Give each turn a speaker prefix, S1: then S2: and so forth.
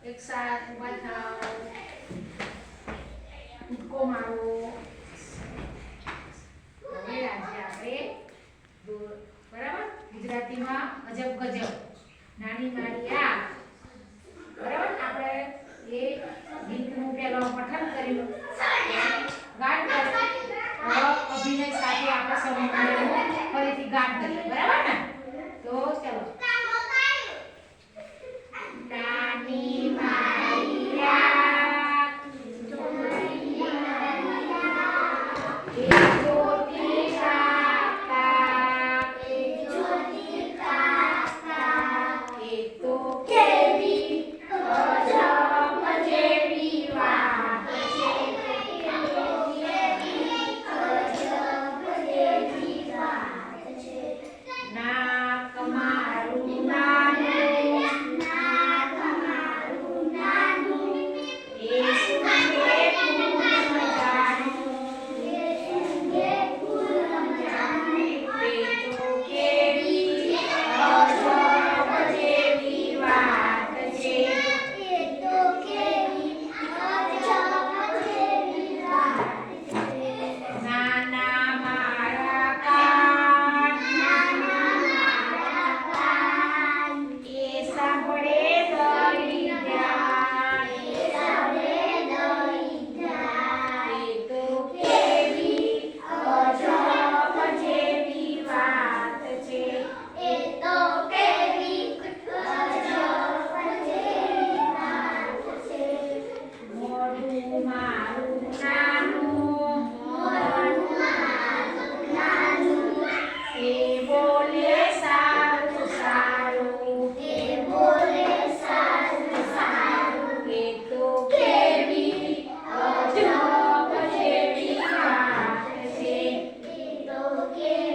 S1: એક સાથ ઊભા થાઓ કૂદકો મારો હવે આજે આપણે બરાબર ગુજરાતીમાં અજબ ગજબ નાની મારી આ બરાબર આપણે એ ગીતનું પહેલો પઠન કરેલું ગાઢ અભિનય સાથે આપણે સમય ફરીથી ગાઢ કરીએ Amen.
S2: Yeah.